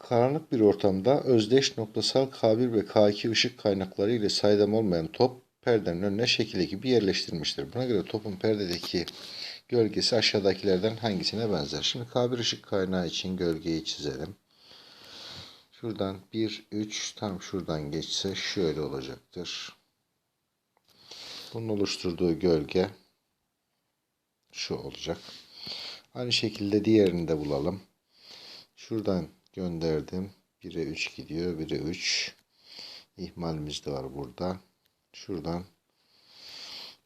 Karanlık bir ortamda özdeş noktasal K1 ve K2 ışık kaynakları ile saydam olmayan top perdenin önüne şekil gibi yerleştirilmiştir. Buna göre topun perdedeki gölgesi aşağıdakilerden hangisine benzer? Şimdi K1 ışık kaynağı için gölgeyi çizelim. Şuradan 1, 3 tam şuradan geçse şöyle olacaktır. Bunun oluşturduğu gölge şu olacak. Aynı şekilde diğerini de bulalım. Şuradan gönderdim. 1'e 3 gidiyor. 1'e 3. İhmalimiz de var burada. Şuradan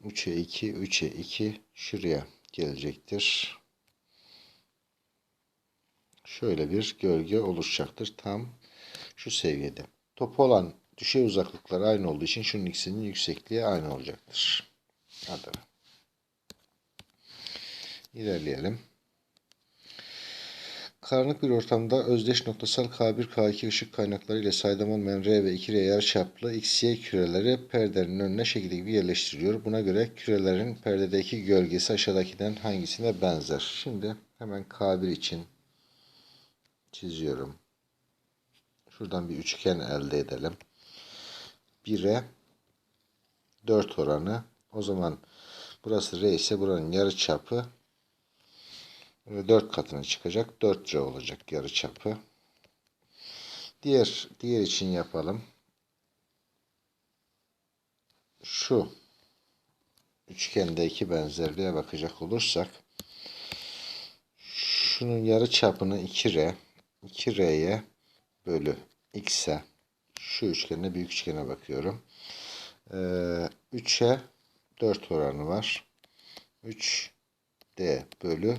3'e 2, 3'e 2 şuraya gelecektir. Şöyle bir gölge oluşacaktır. Tam şu seviyede. Topu olan düşey uzaklıkları aynı olduğu için şunun ikisinin yüksekliği aynı olacaktır. Hadi. İlerleyelim. Karanlık bir ortamda özdeş noktasal K1, K2 ışık kaynakları ile saydam olmayan R ve 2R yarıçaplı XY küreleri perdenin önüne şekil gibi yerleştiriliyor. Buna göre kürelerin perdedeki gölgesi aşağıdakinden hangisine benzer? Şimdi hemen K1 için çiziyorum. Şuradan bir üçgen elde edelim. 1'e 4 oranı. O zaman burası R ise buranın yarı çapı 4 katına çıkacak. 4 R olacak yarı çapı. Diğer diğer için yapalım. Şu üçgendeki benzerliğe bakacak olursak şunun yarı çapını 2R 2R'ye bölü X'e şu üçgene büyük üçgene bakıyorum. Ee, 3'e 4 oranı var. 3D bölü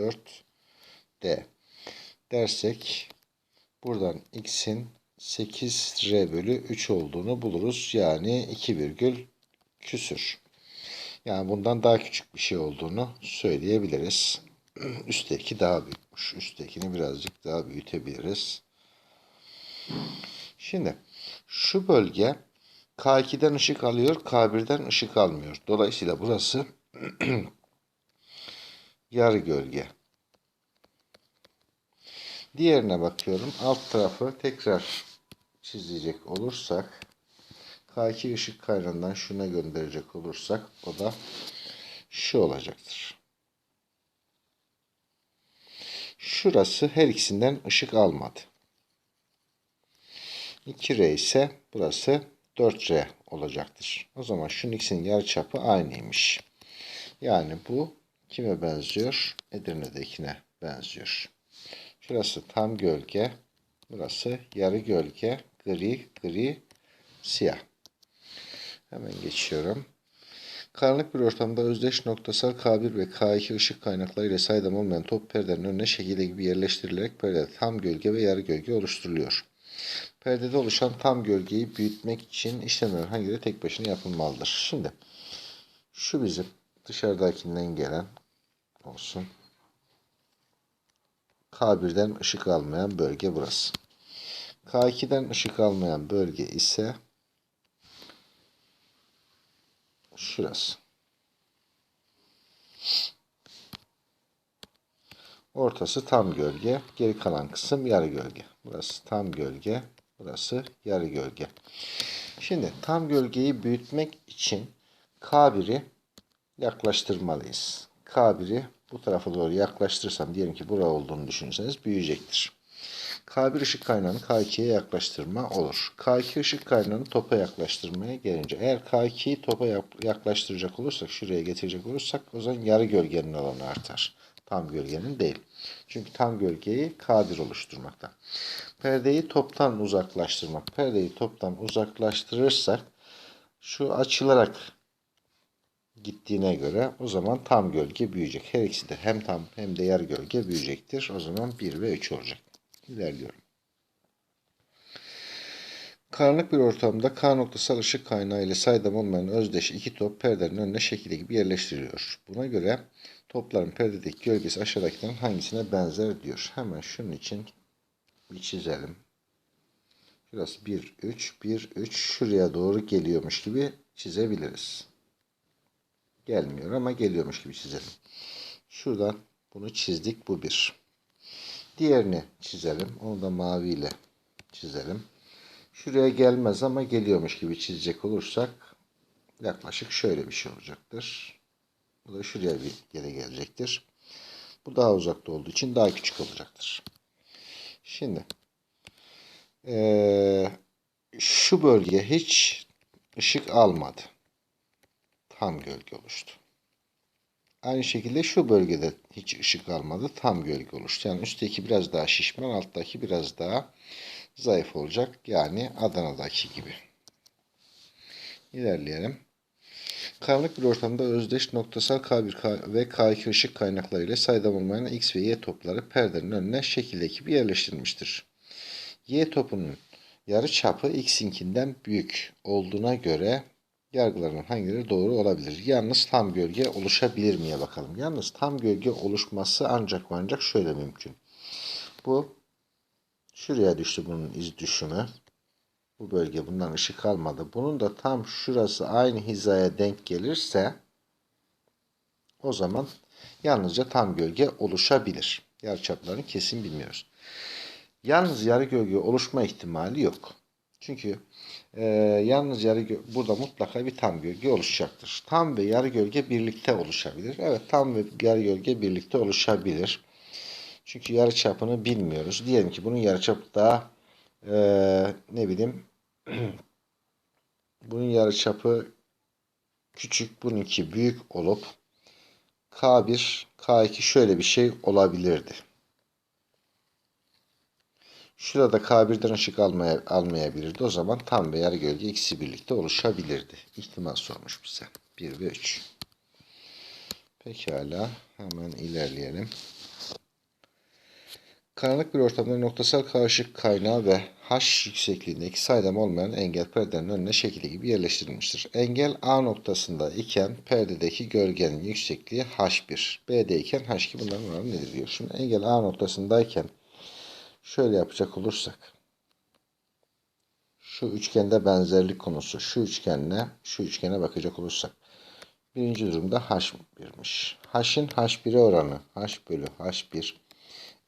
4D dersek buradan x'in 8r bölü 3 olduğunu buluruz. Yani 2 virgül küsür. Yani bundan daha küçük bir şey olduğunu söyleyebiliriz. Üstteki daha büyükmüş. Üsttekini birazcık daha büyütebiliriz. Şimdi şu bölge K2'den ışık alıyor, K1'den ışık almıyor. Dolayısıyla burası yarı gölge. Diğerine bakıyorum. Alt tarafı tekrar çizecek olursak K2 ışık kaynağından şuna gönderecek olursak o da şu olacaktır. Şurası her ikisinden ışık almadı. 2R ise burası 4R olacaktır. O zaman şunun ikisinin yarıçapı aynıymış. Yani bu kime benziyor? Edirne'dekine benziyor. Şurası tam gölge. Burası yarı gölge. Gri, gri, siyah. Hemen geçiyorum. Karanlık bir ortamda özdeş noktasal K1 ve K2 ışık kaynakları ile saydam olmayan top perdenin önüne şekilde gibi yerleştirilerek perdede tam gölge ve yarı gölge oluşturuluyor. Perdede oluşan tam gölgeyi büyütmek için işlemler hangileri tek başına yapılmalıdır? Şimdi şu bizim dışarıdakinden gelen olsun. K1'den ışık almayan bölge burası. K2'den ışık almayan bölge ise şurası. Ortası tam gölge. Geri kalan kısım yarı gölge. Burası tam gölge. Burası yarı gölge. Şimdi tam gölgeyi büyütmek için K1'i yaklaştırmalıyız. K1'i bu tarafa doğru yaklaştırırsam diyelim ki bura olduğunu düşünürseniz büyüyecektir. K1 ışık kaynağını K2'ye yaklaştırma olur. K2 ışık kaynağını topa yaklaştırmaya gelince eğer K2'yi topa yaklaştıracak olursak şuraya getirecek olursak o zaman yarı gölgenin alanı artar. Tam gölgenin değil. Çünkü tam gölgeyi K1 oluşturmakta. Perdeyi toptan uzaklaştırmak. Perdeyi toptan uzaklaştırırsak şu açılarak gittiğine göre o zaman tam gölge büyüyecek. Her ikisi de hem tam hem de yarı gölge büyüyecektir. O zaman 1 ve 3 olacak. İlerliyorum. Karanlık bir ortamda K noktasal ışık kaynağı ile saydam olmayan özdeş iki top perdenin önüne şekil gibi yerleştiriliyor. Buna göre topların perdedeki gölgesi aşağıdakilerin hangisine benzer diyor. Hemen şunun için bir çizelim. Şurası 1, 3, 1, 3 şuraya doğru geliyormuş gibi çizebiliriz. Gelmiyor ama geliyormuş gibi çizelim. Şuradan bunu çizdik. Bu bir. Diğerini çizelim. Onu da maviyle çizelim. Şuraya gelmez ama geliyormuş gibi çizecek olursak yaklaşık şöyle bir şey olacaktır. Bu da şuraya bir yere gelecektir. Bu daha uzakta olduğu için daha küçük olacaktır. Şimdi eee, şu bölge hiç ışık almadı. Tam gölge oluştu. Aynı şekilde şu bölgede hiç ışık almadı. Tam gölge oluştu. Yani üstteki biraz daha şişman, alttaki biraz daha zayıf olacak. Yani Adana'daki gibi. İlerleyelim. Karanlık bir ortamda özdeş noktasal K1 K- ve K2 ışık kaynakları ile saydam olmayan X ve Y topları perdenin önüne şekildeki bir yerleştirilmiştir. Y topunun yarı çapı X'inkinden büyük olduğuna göre yargıların hangileri doğru olabilir? Yalnız tam gölge oluşabilir miye bakalım. Yalnız tam gölge oluşması ancak ancak şöyle mümkün. Bu şuraya düştü bunun iz düşümü. Bu bölge bundan ışık almadı. Bunun da tam şurası aynı hizaya denk gelirse o zaman yalnızca tam gölge oluşabilir. Yarıçaplarını kesin bilmiyoruz. Yalnız yarı gölge oluşma ihtimali yok. Çünkü e, yalnız yarı burada mutlaka bir tam gölge oluşacaktır. Tam ve yarı gölge birlikte oluşabilir. Evet tam ve yarı gölge birlikte oluşabilir. Çünkü yarı çapını bilmiyoruz. Diyelim ki bunun yarı çapı daha e, ne bileyim bunun yarı çapı küçük bununki büyük olup K1 K2 şöyle bir şey olabilirdi. Şurada K1'den ışık almaya, almayabilirdi. O zaman tam ve yarı gölge ikisi birlikte oluşabilirdi. İhtimal sormuş bize. 1 ve 3. Pekala. Hemen ilerleyelim. Karanlık bir ortamda noktasal karışık kaynağı ve H yüksekliğindeki saydam olmayan engel perdenin önüne şekli gibi yerleştirilmiştir. Engel A noktasında iken perdedeki gölgenin yüksekliği H1. B'de iken H2 bunların oranı nedir diyor. Şimdi engel A noktasındayken şöyle yapacak olursak şu üçgende benzerlik konusu şu üçgenle şu üçgene bakacak olursak birinci durumda H1'miş. H'in H1'e oranı H bölü H1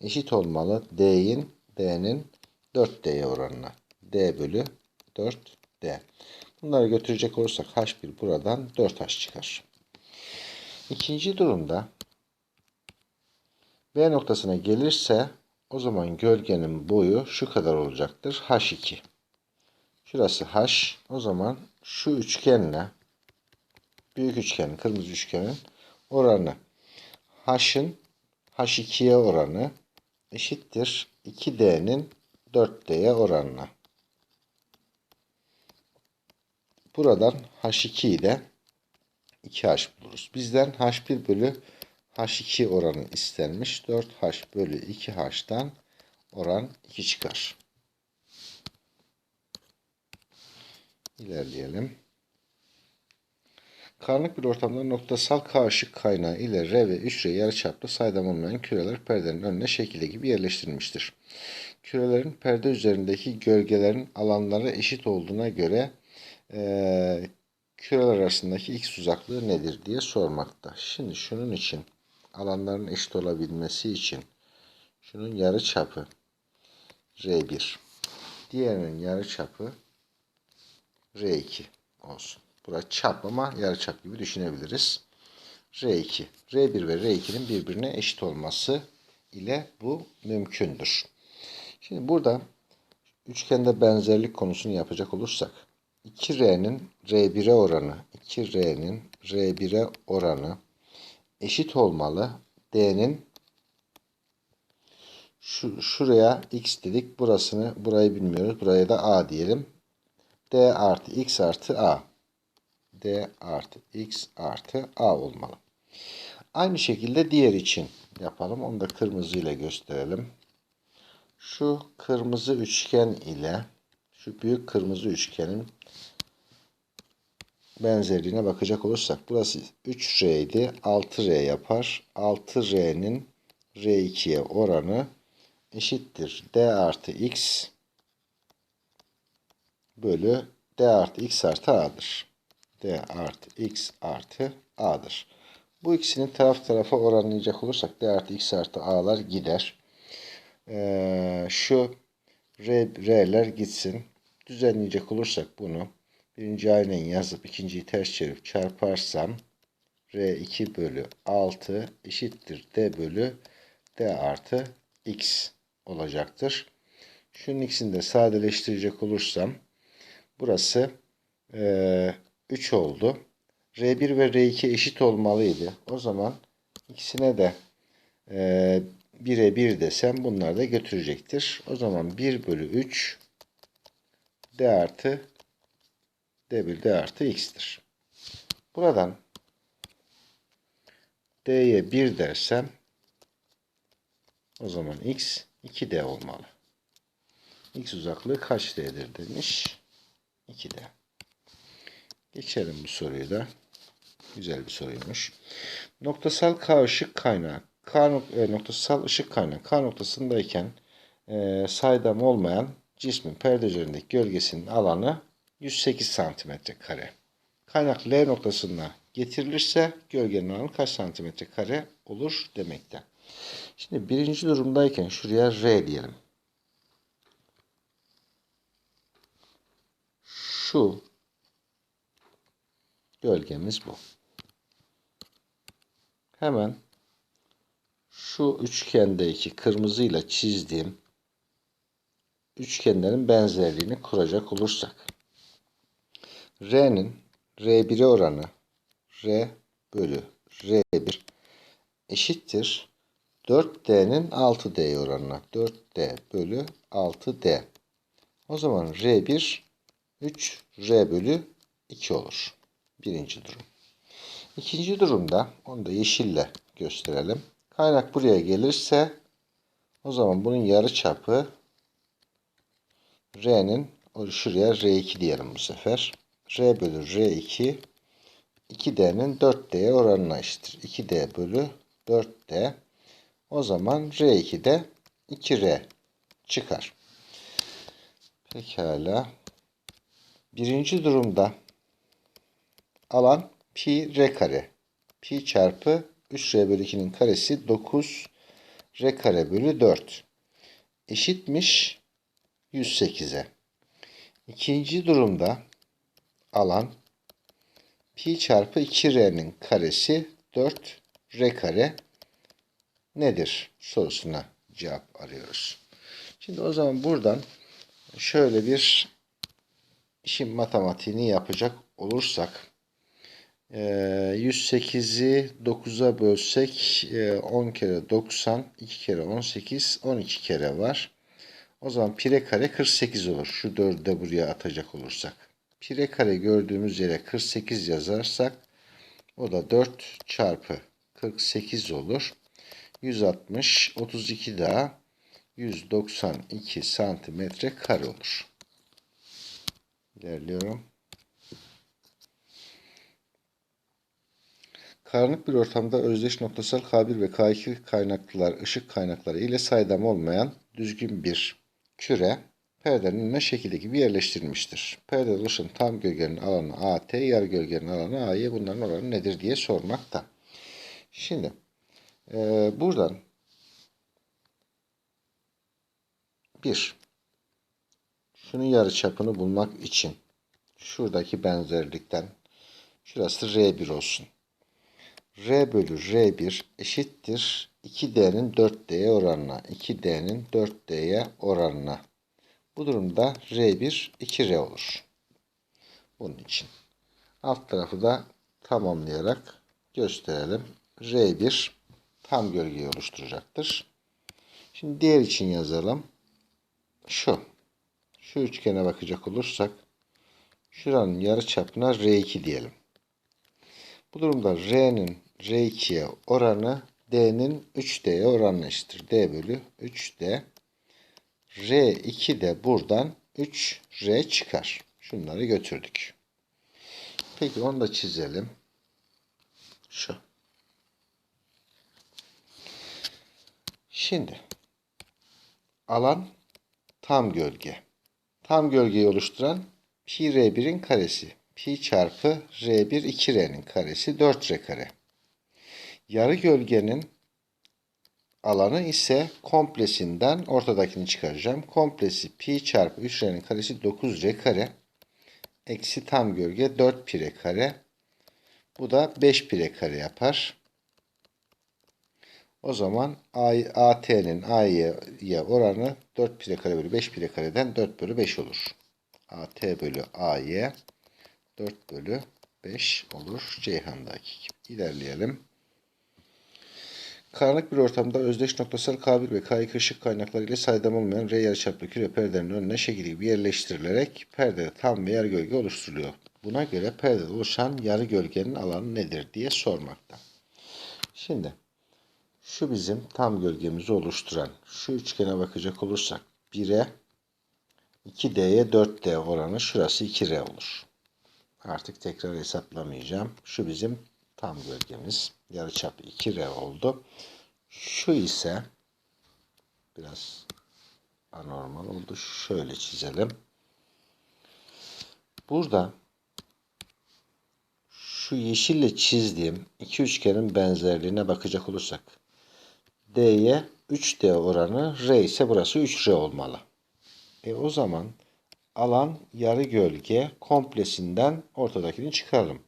eşit olmalı D'in D'nin 4D'ye oranına. D bölü 4D. Bunları götürecek olursak H1 buradan 4H çıkar. İkinci durumda B noktasına gelirse o zaman gölgenin boyu şu kadar olacaktır. H2. Şurası H. O zaman şu üçgenle büyük üçgenin, kırmızı üçgenin oranı H'ın H2'ye oranı eşittir 2D'nin 4D'ye oranına. Buradan H2'yi de 2H buluruz. Bizden H1 bölü H2 oranı istenmiş. 4H bölü 2H'tan oran 2 çıkar. İlerleyelim. Karanlık bir ortamda noktasal K ışık kaynağı ile R ve 3R yarıçaplı saydam olmayan küreler perdenin önüne şekilde gibi yerleştirilmiştir. Kürelerin perde üzerindeki gölgelerin alanları eşit olduğuna göre eee küreler arasındaki x uzaklığı nedir diye sormakta. Şimdi şunun için alanların eşit olabilmesi için şunun yarı çapı R1 diğerinin yarı çapı R2 olsun. Burası çap ama yarı çap gibi düşünebiliriz. R2. R1 ve R2'nin birbirine eşit olması ile bu mümkündür. Şimdi burada üçgende benzerlik konusunu yapacak olursak 2R'nin R1'e oranı 2R'nin R1'e oranı eşit olmalı. D'nin şu, şuraya x dedik. Burasını burayı bilmiyoruz. Buraya da a diyelim. D artı x artı a. D artı x artı a olmalı. Aynı şekilde diğer için yapalım. Onu da kırmızı ile gösterelim. Şu kırmızı üçgen ile şu büyük kırmızı üçgenin benzerliğine bakacak olursak burası 3R idi 6R yapar. 6R'nin R2'ye oranı eşittir. D artı X bölü D artı X artı A'dır. D artı X artı A'dır. Bu ikisini taraf tarafa oranlayacak olursak D artı X artı A'lar gider. Ee, şu R'ler gitsin. Düzenleyecek olursak bunu birinci aynen yazıp ikinciyi ters çevirip çarparsam R2 bölü 6 eşittir D bölü D artı X olacaktır. Şunun ikisini de sadeleştirecek olursam burası eee 3 oldu. R1 ve R2 eşit olmalıydı. O zaman ikisine de eee 1'e 1 desem bunlar da götürecektir. O zaman 1 bölü 3 D artı D bölü D artı X'tir. Buradan D'ye 1 dersem o zaman X 2D olmalı. X uzaklığı kaç D'dir demiş. 2D. Geçelim bu soruyu da. Güzel bir soruymuş. Noktasal K ışık kaynağı. K nok- e, noktasal ışık kaynağı K noktasındayken e, saydam olmayan cismin perde üzerindeki gölgesinin alanı 108 santimetre kare. Kaynak L noktasına getirilirse gölgenin alanı kaç santimetre kare olur demekte. Şimdi birinci durumdayken şuraya R diyelim. Şu gölgemiz bu. Hemen şu üçgendeki kırmızıyla çizdiğim üçgenlerin benzerliğini kuracak olursak R'nin R1'e oranı R bölü R1 eşittir 4D'nin 6D'ye oranına 4D bölü 6D. O zaman R1 3 R bölü 2 olur. Birinci durum. İkinci durumda onu da yeşille gösterelim. Kaynak buraya gelirse o zaman bunun yarı çapı R'nin şuraya R2 diyelim bu sefer. R bölü R2 2D'nin 4D'ye oranına eşittir. 2D bölü 4D. O zaman R2'de 2R çıkar. Pekala. Birinci durumda alan pi r kare. Pi çarpı 3r bölü 2'nin karesi 9 r kare bölü 4. Eşitmiş 108'e. İkinci durumda alan pi çarpı 2r'nin karesi 4 r kare nedir sorusuna cevap arıyoruz. Şimdi o zaman buradan şöyle bir işin matematiğini yapacak olursak 108'i 9'a bölsek 10 kere 90, 2 kere 18, 12 kere var. O zaman pire kare 48 olur. Şu 4'ü de buraya atacak olursak. Pire kare gördüğümüz yere 48 yazarsak o da 4 çarpı 48 olur. 160, 32 daha 192 santimetre kare olur. İlerliyorum. Karanlık bir ortamda özdeş noktasal K1 ve K2 kaynaklılar ışık kaynakları ile saydam olmayan düzgün bir küre perdenin önüne şekilde gibi yerleştirilmiştir. Perdede oluşan tam gölgenin alanı AT, yarı gölgenin alanı AY bunların oranı nedir diye sormakta. Şimdi e, buradan bir şunun yarı çapını bulmak için şuradaki benzerlikten şurası R1 olsun. R bölü R1 eşittir 2D'nin 4D'ye oranına. 2D'nin 4D'ye oranına. Bu durumda R1 2R olur. Bunun için. Alt tarafı da tamamlayarak gösterelim. R1 tam gölgeyi oluşturacaktır. Şimdi diğer için yazalım. Şu. Şu üçgene bakacak olursak şuranın yarı çapına R2 diyelim. Bu durumda R'nin R2'ye oranı D'nin 3D'ye oranına eşittir. D bölü 3D. R2 de buradan 3R çıkar. Şunları götürdük. Peki onu da çizelim. Şu. Şimdi alan tam gölge. Tam gölgeyi oluşturan pi R1'in karesi. Pi çarpı R1 2R'nin karesi 4R kare. Yarı gölgenin alanı ise komplesinden ortadakini çıkaracağım. Komplesi pi çarpı 3R'nin karesi 9R kare. Eksi tam gölge 4 pi R kare. Bu da 5 pi R kare yapar. O zaman AT'nin A'ya oranı 4 pi R kare bölü 5 pi R kareden 4 bölü 5 olur. AT bölü AY 4 bölü 5 olur. Ceyhan'daki gibi. İlerleyelim. Karanlık bir ortamda özdeş noktasal K1 ve K2 ışık kaynakları ile saydam olmayan R yarıçaplı küre perdenin önüne şekil gibi yerleştirilerek perdede tam bir yarı gölge oluşturuluyor. Buna göre perdede oluşan yarı gölgenin alanı nedir diye sormakta. Şimdi şu bizim tam gölgemizi oluşturan şu üçgene bakacak olursak 1'e 2D'ye 4D oranı şurası 2R olur. Artık tekrar hesaplamayacağım. Şu bizim tam gölgemiz. Yarıçap 2R oldu. Şu ise biraz anormal oldu. Şöyle çizelim. Burada şu yeşille çizdiğim iki üçgenin benzerliğine bakacak olursak D'ye 3D oranı R ise burası 3R olmalı. E o zaman alan yarı gölge komplesinden ortadakini çıkaralım.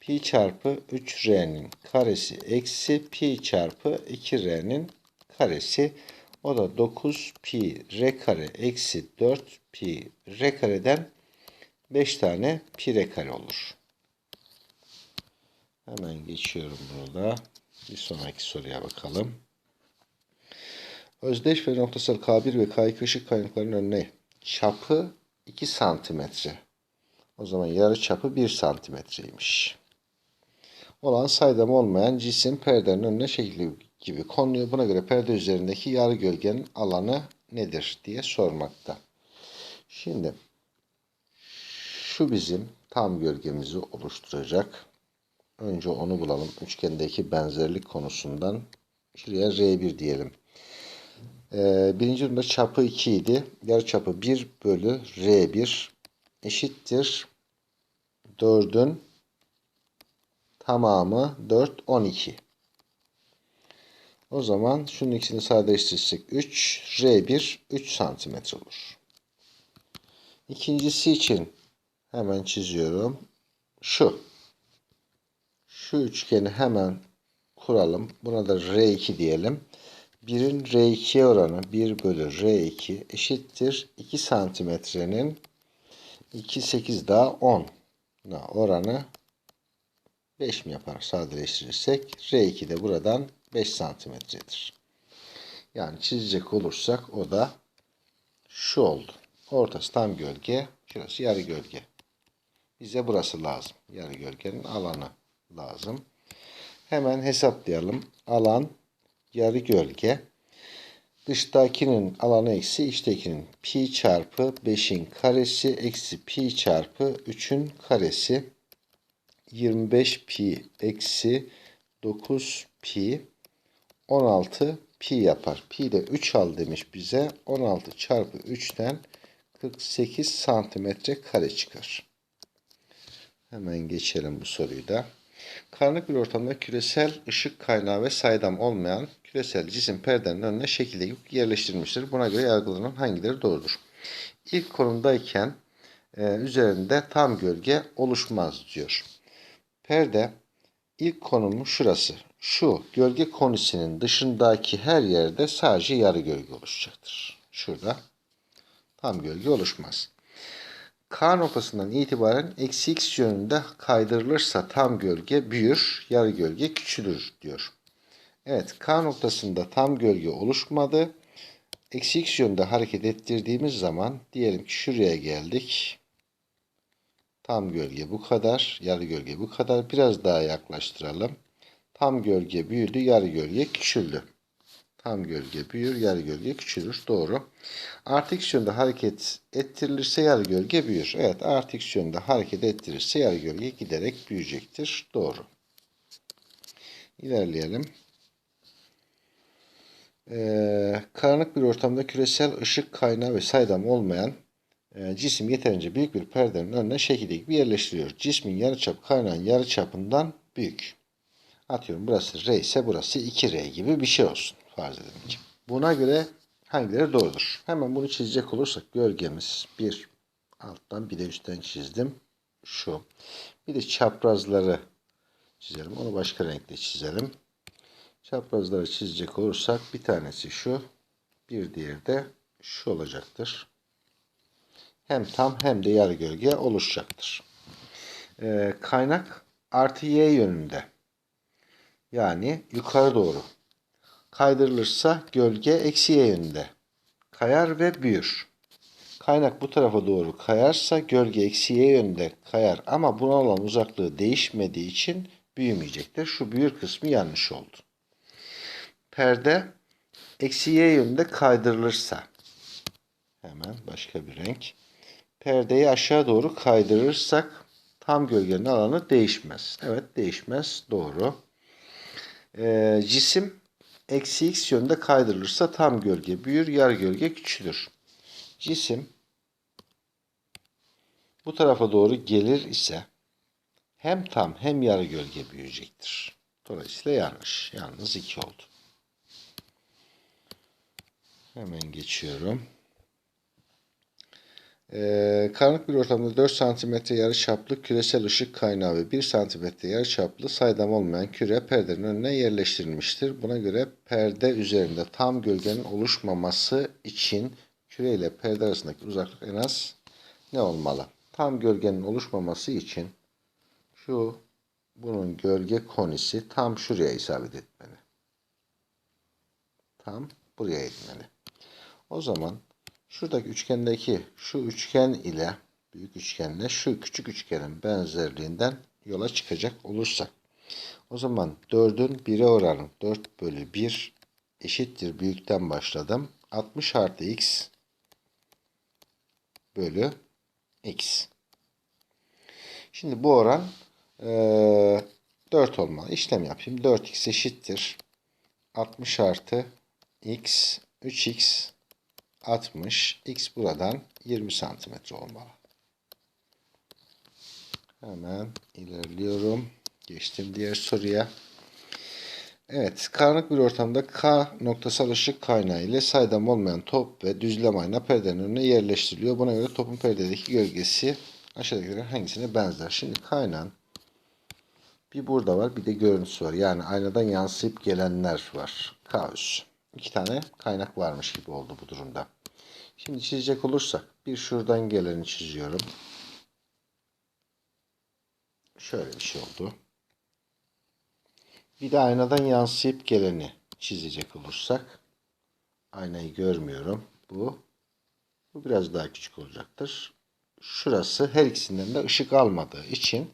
Pi çarpı 3R'nin karesi eksi pi çarpı 2R'nin karesi. O da 9 pi R kare eksi 4 pi R kareden 5 tane pi R kare olur. Hemen geçiyorum burada. Bir sonraki soruya bakalım. Özdeş ve noktasal K1 ve K2 ışık kaynaklarının önüne çapı 2 santimetre. O zaman yarı çapı 1 santimetreymiş. Olan saydam olmayan cisim perdenin önüne şekli gibi konuluyor. Buna göre perde üzerindeki yarı gölgenin alanı nedir diye sormakta. Şimdi şu bizim tam gölgemizi oluşturacak. Önce onu bulalım. Üçgendeki benzerlik konusundan şuraya R1 diyelim. Ee, birinci durumda çapı 2 idi. Yarı çapı 1 bölü R1 eşittir 4'ün tamamı 4, 12. O zaman şunun ikisini sadeleştirirsek 3, R1 3 santimetre olur. İkincisi için hemen çiziyorum. Şu. Şu üçgeni hemen kuralım. Buna da R2 diyelim. 1'in R2'ye oranı 1 bölü R2 eşittir. 2 santimetrenin 2, 8 daha 10 oranı 5 mi yapar sadeleştirirsek? R2 de buradan 5 santimetredir. Yani çizecek olursak o da şu oldu. Ortası tam gölge, şurası yarı gölge. Bize burası lazım. Yarı gölgenin alanı lazım. Hemen hesaplayalım. Alan yarı gölge. Dıştakinin alanı eksi içtekinin pi çarpı 5'in karesi eksi pi çarpı 3'ün karesi 25 pi eksi 9 pi 16 pi yapar. Pi de 3 al demiş bize. 16 çarpı 3'ten 48 santimetre kare çıkar. Hemen geçelim bu soruyu da. Karanlık bir ortamda küresel ışık kaynağı ve saydam olmayan küresel cisim perdenin önüne şekilde yerleştirilmiştir. Buna göre yargılanan hangileri doğrudur? İlk konumdayken e, üzerinde tam gölge oluşmaz diyor. Perde ilk konumu şurası. Şu gölge konisinin dışındaki her yerde sadece yarı gölge oluşacaktır. Şurada tam gölge oluşmaz. K noktasından itibaren eksi x yönünde kaydırılırsa tam gölge büyür, yarı gölge küçülür diyor. Evet K noktasında tam gölge oluşmadı. Eksi x yönünde hareket ettirdiğimiz zaman diyelim ki şuraya geldik. Tam gölge bu kadar. Yarı gölge bu kadar. Biraz daha yaklaştıralım. Tam gölge büyüdü. Yarı gölge küçüldü. Tam gölge büyür. Yarı gölge küçülür. Doğru. Artı x yönde hareket ettirilirse yarı gölge büyür. Evet artı x yönde hareket ettirirse yarı gölge giderek büyüyecektir. Doğru. İlerleyelim. Ee, karanlık bir ortamda küresel ışık kaynağı ve saydam olmayan e, cisim yeterince büyük bir perdenin önüne şekilde gibi yerleştiriyor. Cismin yarıçap kaynağın yarıçapından büyük. Atıyorum burası R ise burası 2R gibi bir şey olsun. farz edelim ki. Buna göre hangileri doğrudur? Hemen bunu çizecek olursak gölgemiz bir alttan bir de üstten çizdim. Şu. Bir de çaprazları çizelim. Onu başka renkle çizelim. Çaprazları çizecek olursak bir tanesi şu. Bir diğeri de şu olacaktır. Hem tam hem de yarı gölge oluşacaktır. Ee, kaynak artı y yönünde. Yani yukarı doğru. Kaydırılırsa gölge eksi y yönünde. Kayar ve büyür. Kaynak bu tarafa doğru kayarsa gölge eksi y yönünde kayar ama buna olan uzaklığı değişmediği için büyümeyecektir. Şu büyür kısmı yanlış oldu. Perde eksi y yönünde kaydırılırsa hemen başka bir renk. Perdeyi aşağı doğru kaydırırsak tam gölgenin alanı değişmez. Evet değişmez. Doğru. Ee, cisim eksi x yönünde kaydırılırsa tam gölge büyür, yarı gölge küçülür. Cisim bu tarafa doğru gelir ise hem tam hem yarı gölge büyüyecektir. Dolayısıyla yanlış. Yalnız 2 oldu. Hemen geçiyorum. Ee, karanlık bir ortamda 4 cm yarıçaplı küresel ışık kaynağı ve 1 cm yarıçaplı saydam olmayan küre perdenin önüne yerleştirilmiştir. Buna göre perde üzerinde tam gölgenin oluşmaması için küre ile perde arasındaki uzaklık en az ne olmalı? Tam gölgenin oluşmaması için şu bunun gölge konisi tam şuraya isabet etmeli. Tam buraya etmeli. O zaman şuradaki üçgendeki şu üçgen ile büyük üçgenle şu küçük üçgenin benzerliğinden yola çıkacak olursak o zaman 4'ün 1'e oranı 4 bölü 1 eşittir büyükten başladım. 60 artı x bölü x. Şimdi bu oran eee 4 olmalı. İşlem yapayım. 4x eşittir. 60 artı x 3x 60. X buradan 20 santimetre olmalı. Hemen ilerliyorum. Geçtim diğer soruya. Evet, karanlık bir ortamda K noktasal ışık kaynağı ile saydam olmayan top ve düzlem ayna perdenin önüne yerleştiriliyor. Buna göre topun perdedeki gölgesi aşağıdakilerin hangisine benzer? Şimdi kaynağın bir burada var, bir de görüntüsü var. Yani aynadan yansıyıp gelenler var. K üssü. İki tane kaynak varmış gibi oldu bu durumda. Şimdi çizecek olursak bir şuradan geleni çiziyorum. Şöyle bir şey oldu. Bir de aynadan yansıyıp geleni çizecek olursak aynayı görmüyorum. Bu bu biraz daha küçük olacaktır. Şurası her ikisinden de ışık almadığı için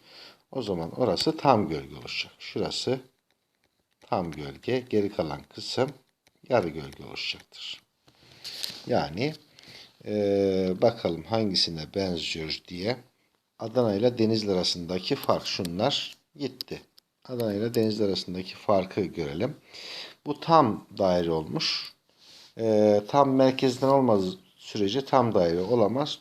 o zaman orası tam gölge olacak. Şurası tam gölge, geri kalan kısım yarı gölge oluşacaktır. Yani ee, bakalım hangisine benziyor diye. Adana ile Denizli arasındaki fark şunlar gitti. Adana ile Denizli arasındaki farkı görelim. Bu tam daire olmuş. Ee, tam merkezden olmaz sürece tam daire olamaz.